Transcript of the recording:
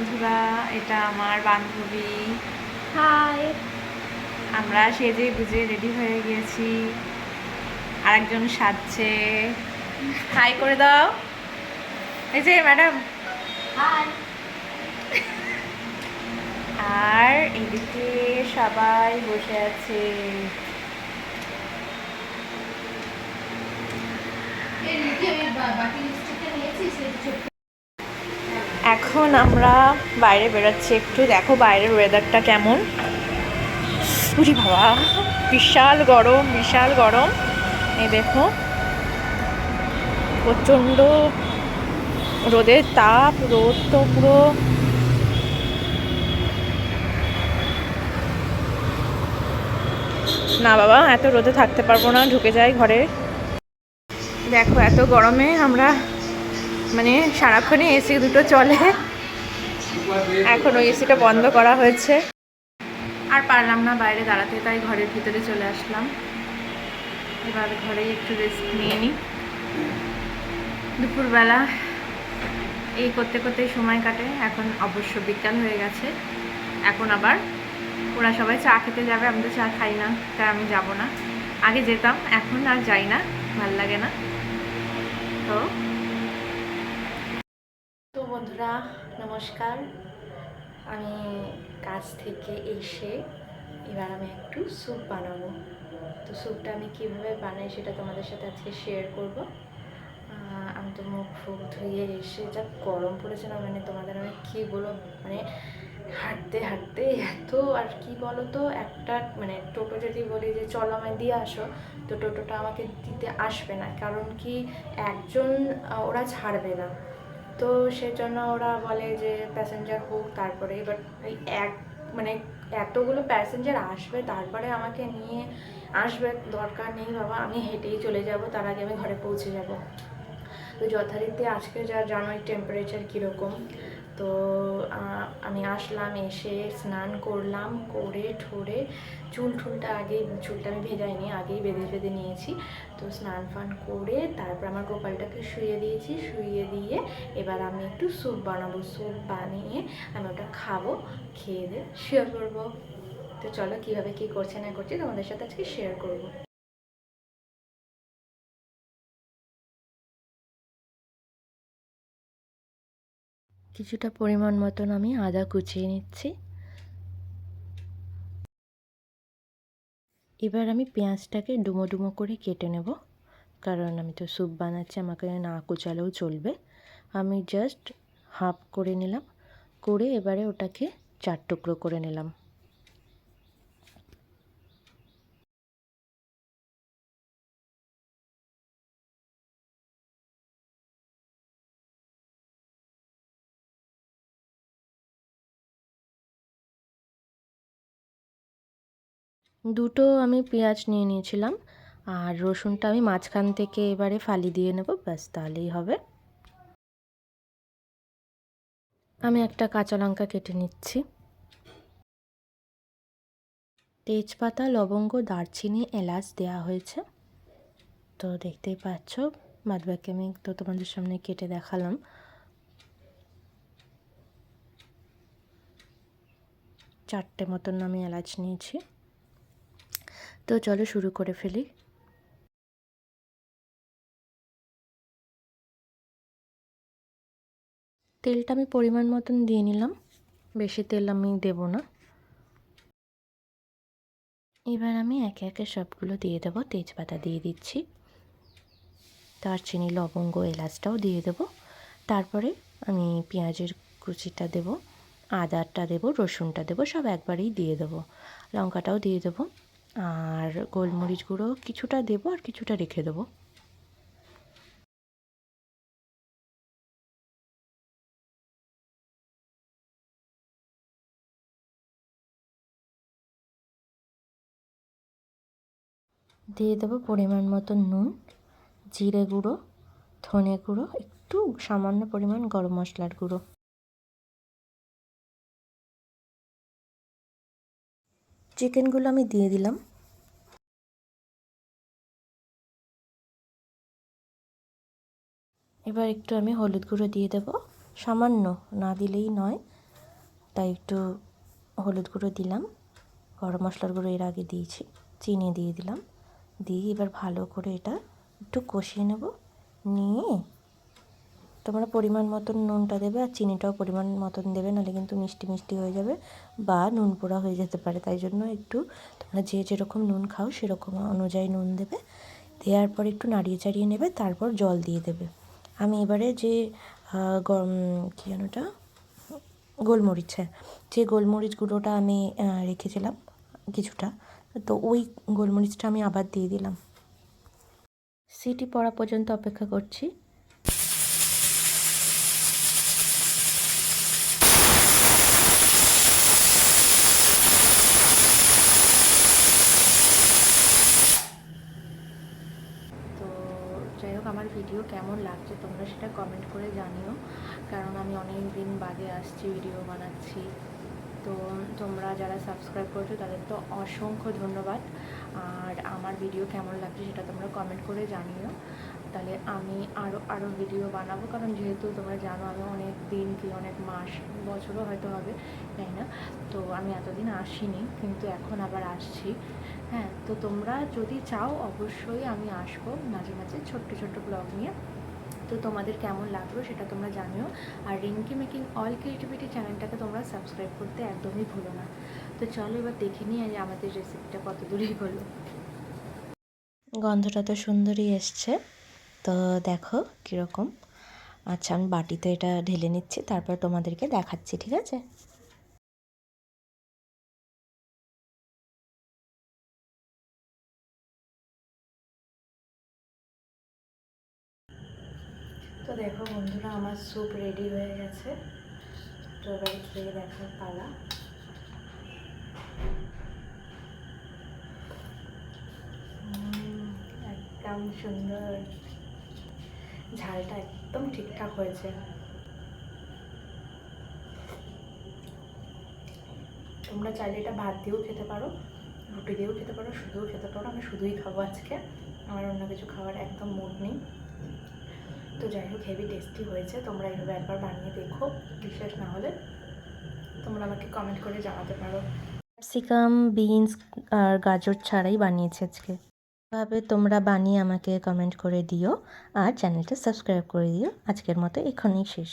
বন্ধুরা এটা আমার বান্ধবী। হাই আমরা সেজে গুজে রেডি হয়ে গিয়েছি। আরেকজন সাজছে। হাই করে দাও। এই যে ম্যাডাম হাই আর এদিকে সবাই বসে আছে। এখন আমরা বাইরে বেরোচ্ছি। একটু দেখো বাইরের ওয়েদারটা কেমন। উরি বাবা, বিশাল গরম বিশাল গরম। এই দেখো, প্রচণ্ড রোদের তাপ, রোদ তো পুরো। না বাবা, এত রোদে থাকতে পারব না, ঢুকে যাই ঘরে। দেখো, এত গরমে আমরা মানে সারাক্ষণই এসি দুটো চলে। এখন ওই এসিটা বন্ধ করা হয়েছে। আর পারলাম না বাইরে দাঁড়াতে, তাই ঘরের ভিতরে চলে আসলাম। এবার ঘরে একটু রেস্ট নিয়ে নিই। দুপুরবেলা এই করতে করতে সময় কাটে, এখন অবশ্য বিজ্ঞান হয়ে গেছে। এখন আবার ওরা সবাই চা খেতে যাবে, আমি তো চা খাই না, তাই আমি যাব না। আগে যেতাম, এখন আর যাই না, ভালো লাগে না। তো বন্ধুরা, নমস্কার। আমি কাজ থেকে এসে এবার আমি একটু স্যুপ বানাবো। তো স্যুপটা আমি কীভাবে বানাই সেটা তোমাদের সাথে আজকে শেয়ার করব। আমি তো মুখ ফুক ধুয়ে এসে যা গরম পড়েছে না মানে তোমাদের আমি কী বলব মানে হাঁটতে হাঁটতে এত, আর কি বলো তো একটা মানে টোটো যদি বলি যে, চলো আমায় দিয়ে আসো, তো টোটোটা আমাকে দিতে আসবে না। কারণ কি, একজন ওরা ছাড়বে না। তো সেজন্য ওরা বলে যে প্যাসেঞ্জার হোক তারপরে এবার ওই এক মানে এতগুলো প্যাসেঞ্জার আসবে, তারপরে আমাকে নিয়ে আসবে, দরকার নেই বাবা, আমি হেঁটেই চলে যাব, তার আগে আমি ঘরে পৌঁছে যাব। তো যথারীতি আজকে যা জানোই টেম্পারেচার কীরকম। তো আমি আসলাম, এসে স্নান করলাম, করে ঠোরে চুল ঠুলটা আগে, চুলটা আমি ভেজাই ভেজাইনি, আগেই বেঁধে বেঁধে নিয়েছি। তো স্নান ফান করে তারপর আমার গোপালটাকে শুয়ে দিয়েছি শুয়ে দিয়ে এবার আমি একটু স্যুপ বানাবো। স্যুপ বানিয়ে আমি ওটা খাব, খেয়ে দিয়ে শেয়ার করব তো চলো কীভাবে কী করছে না করছে তোমাদের সাথে আজকে শেয়ার করব। কিছুটা পরিমাণ মতন আমি আদা কুচিয়ে নিচ্ছি। এবার আমি পেঁয়াজটাকে ডুমো ডুমো করে কেটে নেব, কারণ আমি তো স্যুপ বানাচ্ছি, আমাকে না কুচালেও চলবে। আমি জাস্ট হাফ করে নিলাম, করে এবারে ওটাকে চার টুকরো করে নিলাম। দুটো আমি পেঁয়াজ নিয়ে নিয়েছিলাম আর রসুনটা আমি মাঝখান থেকে এবারে ফালি দিয়ে নেব, ব্যাস তাহলেই হবে। আমি একটা কাঁচা লঙ্কা কেটে নিচ্ছি। তেজপাতা, লবঙ্গ, দারচিনি, এলাচ দেওয়া হয়েছে। তো দেখতেই পাচ্ছ বাদবাকি আমি তো তোমাদের সামনে কেটে দেখালাম। চারটে মতন আমি এলাচ নিয়েছি। তো চলো শুরু করে ফেলি। তেলটা আমি পরিমাণ মতন দিয়ে নিলাম। বেশি তেল আমি দেব না। এবার আমি একে একে সবগুলো দিয়ে দেবো। তেজপাতা দিয়ে দিচ্ছি। দারচিনি, লবঙ্গ, এলাচটাও দিয়ে দেবো। তারপরে আমি পেঁয়াজের কুচিটা দেব। আদাটা দেবো, রসুনটা দেবো, সব একবারেই দিয়ে দেবো। লঙ্কাটাও দিয়ে দেবো। আর গোলমরিচ গুঁড়ো কিছুটা দেবো আর কিছুটা রেখে দেবো। দিয়ে দেবো পরিমাণ মতো নুন, জিরে গুঁড়ো, ধনে গুঁড়ো, একটু সামান্য পরিমাণ গরম মশলার গুঁড়ো। চিকেনগুলো আমি দিয়ে দিলাম। এবার একটু আমি হলুদ গুঁড়ো দিয়ে দেব। সামান্য না দিলেই নয়, তাই একটু হলুদ গুঁড়ো দিলাম। গরম মশলার গুঁড়ো এর আগে দিয়েছি, চিনি দিয়ে দিলাম। দিয়ে এবার ভালো করে এটা একটু কষিয়ে নেব। নিয়ে তোমরা পরিমাণ মতন নুনটা দেবে আর চিনিটাও পরিমাণ মতন দেবে, নাহলে কিন্তু মিষ্টি মিষ্টি হয়ে যাবে বা নুন পোড়া হয়ে যেতে পারে। তাই জন্য একটু তোমরা যে যেরকম নুন খাও সেরকম অনুযায়ী নুন দেবে। দেওয়ার পর একটু নাড়িয়ে চাড়িয়ে নেবে, তারপর জল দিয়ে দেবে। আমি এবারে যে গরম, কী যেন ওটা? গোলমরিচ হ্যাঁ। যে গোলমরিচ গুঁড়োটা আমি রেখেছিলাম কিছুটা, তো ওই গোলমরিচটা আমি আবার দিয়ে দিলাম। সিটি পড়া পর্যন্ত অপেক্ষা করছি তো যাই হোক আমার ভিডিও কেমন লাগছে তোমরা সেটা কমেন্ট করে জানিও। কারণ আমি অনেক দিন বাদে আসছি ভিডিও বানাচ্ছি। তো তোমরা যারা সাবস্ক্রাইব করছ, তাদের তো অসংখ্য ধন্যবাদ। আর আমার ভিডিও কেমন লাগছে সেটা তোমরা কমেন্ট করে জানিও। তাহলে আমি আরও আরও ভিডিও বানাবো। কারণ যেহেতু তোমরা জানো আমি অনেক দিন কি অনেক মাস, বছরও হয়তো হবে তাই না। তো আমি এতদিন আসিনি, কিন্তু এখন আবার আসছি। হ্যাঁ তো তোমরা যদি চাও অবশ্যই আমি আসব মাঝে মাঝে ছোট্ট ছোট্ট ব্লগ নিয়ে। তো তোমাদের কেমন লাগল সেটা তোমরা জানিও। আর রিঙ্কি মেকিং অল ক্রিয়েটিভিটি চ্যানেলটাকে তোমরা সাবস্ক্রাইব করতে একদমই ভুলো না। তো চলো এবার দেখে নিই আমাদের রেসিপিটা কত দূরই হলো গন্ধটা তো সুন্দরই এসছে। তো দেখো কীরকম। আচ্ছা আমি বাটিতে এটা ঢেলে নিচ্ছি, তারপর তোমাদেরকে দেখাচ্ছি, ঠিক আছে? তো দেখো বন্ধুরা, আমার স্যুপ রেডি হয়ে গেছে। তো এবারে খেয়ে দেখার পালা। একদম সুন্দর। ঝালটা একদম ঠিকঠাক হয়েছে। তোমরা চাইলে এটা ভাত দিয়েও খেতে পারো, রুটি দিয়েও খেতে পারো, শুধুও খেতে পারো, আমি শুধুই খাব আজকে। আমার অন্য কিছু খাওয়ার একদম মুড নেই। তো যাই হোক, হেভি টেস্টি হয়েছে, তোমরা এইভাবে একবার বানিয়ে দেখো, বিশ্বাস না হলে তোমরা আমাকে কমেন্ট করে জানাতে পারো। ক্যাপসিকাম, বিনস আর গাজর ছাড়াই বানিয়েছে আজকে। এভাবে তোমরা বানিয়ে আমাকে কমেন্ট করে দিও, আর চ্যানেলটা সাবস্ক্রাইব করে দিও। আজকের মতো এখনই শেষ।